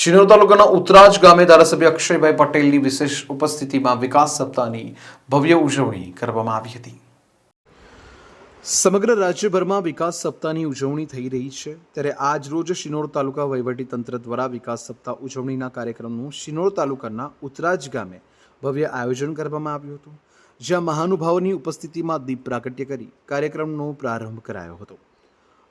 શિનોર તાલુકાના ઉતરાજ ગામે ધારાસભ્ય અક્ષયભાઈ પટેલની વિશેષ ઉપસ્થિતિમાં વિકાસ સપ્તાહની ભવ્ય ઉજવણી કરવામાં આવી હતી. સમગ્ર રાજ્યભરમાં વિકાસ સપ્તાહની ઉજવણી થઈ રહી છે. ત્યારે આજ રોજ શિનોર તાલુકા તંત્ર દ્વારા વિકાસ સપ્તાહ ઉજવણીના કાર્યક્રમનું શિનોર તાલુકાના ઉતરાજ ગામે ભવ્ય આયોજન કરવામાં આવ્યું હતું. જ્યાં મહાનુભાવોની ઉપસ્થિતિમાં દીપ પ્રાગટ્ય કરી કાર્યક્રમનો પ્રારંભ કરાયો હતો.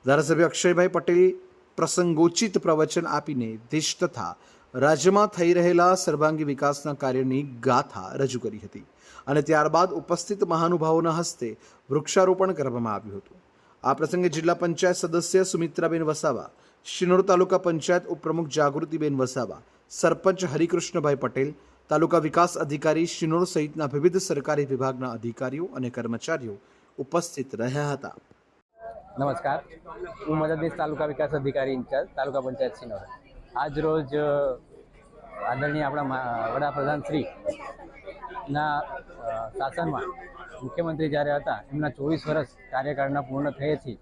ધારાસભ્ય અક્ષયભાઈ પટેલ પ્રસંગોચિત પ્રવચન આપીને દેશ તથા રાજ્યમાં થઈ રહેલા સર્વાંગી વિકાસના કાર્યની ગાથા રજૂ કરી હતી અને ત્યારબાદ ઉપસ્થિત મહાનુભાવોના હસ્તે વૃક્ષારોપણ કરવામાં આવ્યું હતું. આ પ્રસંગે જિલ્લા પંચાયત સદસ્ય સુમિત્રાબેન વસાવા, શિનોર તાલુકા પંચાયત ઉપપ્રમુખ જાગૃતિબેન વસાવા, સરપંચ હરિકૃષ્ણભાઈ પટેલ, તાલુકા વિકાસ અધિકારી શિનોર સહિતના વિવિધ સરકારી વિભાગના અધિકારીઓ અને કર્મચારીઓ ઉપસ્થિત રહ્યા હતા. નમસ્કાર. હું મદદનીશ તાલુકા વિકાસ અધિકારી ઇન્ચાર્જ, તાલુકા પંચાયત સિનોર. આજ રોજ આદરણીય આપણા વડાપ્રધાન શ્રી ના શાસનમાં મુખ્યમંત્રી જ્યારે હતા, એમના ચોવીસ વર્ષ કાર્યકાળના પૂર્ણ થયેથી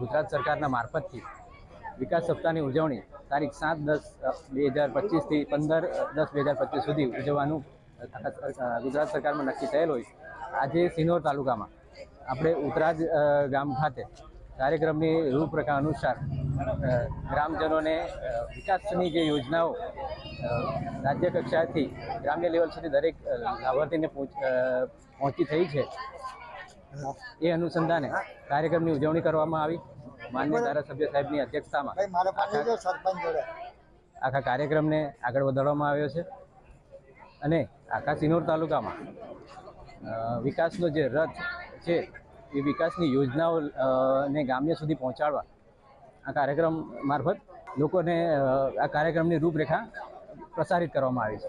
ગુજરાત સરકારના મારફતથી. વિકાસ સપ્તાહની ઉજવણી તારીખ સાત દસ બે હજાર પચીસથી પંદર દસ બે હજાર પચીસ સુધી ઉજવવાનું ગુજરાત સરકારમાં નક્કી થયેલ હોય આજે સિનોર તાલુકામાં આપણે ઉતરાજ ગામ ખાતે કાર્યક્રમની રૂપરેખા અનુસાર ગ્રામજનોને વિકાસની જે યોજનાઓ રાજ્ય કક્ષાથી ગ્રામ્ય લેવલ સુધી દરેક લાભાર્થીને પહોંચ થઈ છે. એ અનુસંધાને કાર્યક્રમની ઉજવણી કરવામાં આવી. માન્ય ધારાસભ્ય સાહેબની અધ્યક્ષતામાં આખા કાર્યક્રમને આગળ વધારવામાં આવ્યો છે. અને આખા સિનોર તાલુકામાં વિકાસનો જે રથ છે એ વિકાસની યોજનાઓ ને ગામ્ય સુધી પહોંચાડવા આ કાર્યક્રમ મારફત લોકોને આ કાર્યક્રમની રૂપરેખા પ્રસારિત કરવામાં આવી છે.